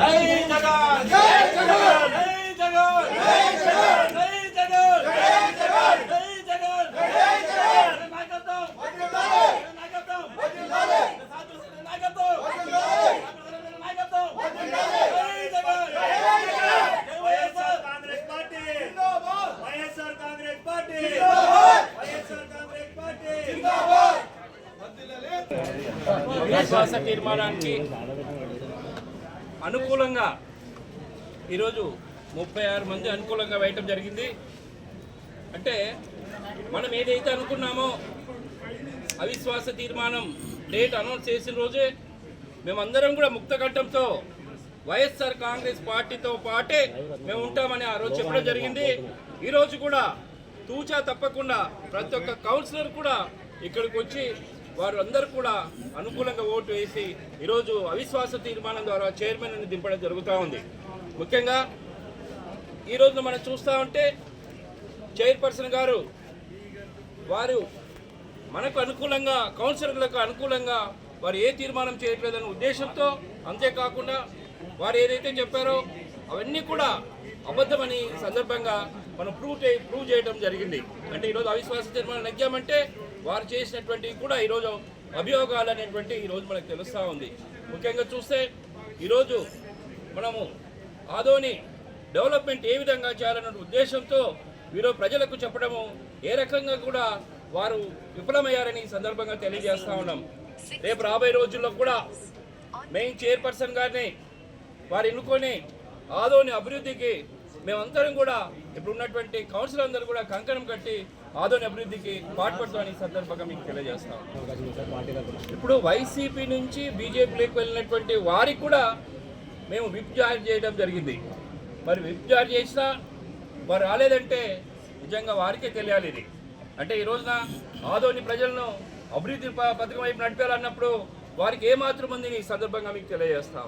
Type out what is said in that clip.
जय అవిశ్వాస తీర్మానానికి అనుకూలంగా ఈరోజు ముప్పై ఆరు మంది అనుకూలంగా వేయటం జరిగింది. అంటే మనం ఏదైతే అనుకున్నామో అవిశ్వాస తీర్మానం డేట్ అనౌన్స్ చేసిన రోజే మేమందరం కూడా ముక్తకంఠంతో వైఎస్ఆర్ కాంగ్రెస్ పార్టీతో పాటే మేము ఉంటామని ఆ రోజు చెప్పడం జరిగింది. ఈరోజు కూడా తూచా తప్పకుండా ప్రతి ఒక్క కౌన్సిలర్ కూడా ఇక్కడికి వచ్చి వారు అందరూ కూడా అనుకూలంగా ఓటు వేసి ఈరోజు అవిశ్వాస తీర్మానం ద్వారా చైర్మన్ దింపడం జరుగుతూ ఉంది. ముఖ్యంగా ఈరోజు మనం చూస్తూ ఉంటే చైర్పర్సన్ గారు వారు మనకు అనుకూలంగా కౌన్సిలర్లకు అనుకూలంగా వారు ఏ తీర్మానం చేయట్లేదనే ఉద్దేశంతో అంతేకాకుండా వారు ఏదైతే చెప్పారో అవన్నీ కూడా అబద్ధమని సందర్భంగా మనం ప్రూవ్ ప్రూవ్ చేయడం జరిగింది. అంటే ఈరోజు అవిశ్వాస తీర్మానం నెగ్గామంటే వారు చేసినటువంటి కూడా ఈరోజు అభియోగాలు అనేటువంటి ఈరోజు మనకు తెలుస్తూ ఉంది. ముఖ్యంగా చూస్తే ఈరోజు మనము ఆదోని డెవలప్మెంట్ ఏ విధంగా చేయాలన్న ఉద్దేశంతో వీరు ప్రజలకు చెప్పడము ఏ రకంగా కూడా వారు విఫలమయ్యారని సందర్భంగా తెలియజేస్తూ ఉన్నాం. రేపు రాబోయే రోజుల్లో కూడా మెయిన్ చైర్పర్సన్ గారిని వారు ఎన్నుకొని ఆదోని అభివృద్ధికి మేమందరం కూడా ఇప్పుడు ఉన్నటువంటి కౌన్సిల్ అందరూ కూడా కంకణం కట్టి ఆదోని అభివృద్ధికి పాటుపడతామని సందర్భంగా మీకు తెలియజేస్తాం ఇప్పుడు వైసీపీ నుంచి బీజేపీలోకి వెళ్ళినటువంటి వారికి కూడా మేము విప్ జారీ చేయడం జరిగింది. మరి విప్ జారీ చేసినా వారు రాలేదంటే నిజంగా వారికే తెలియాలి ఇది. అంటే ఈ రోజున ఆదోని ప్రజలను అభివృద్ధి పథకం వైపు నడిపాలన్నప్పుడు వారికి ఏమాత్రం మందిని సందర్భంగా మీకు తెలియజేస్తా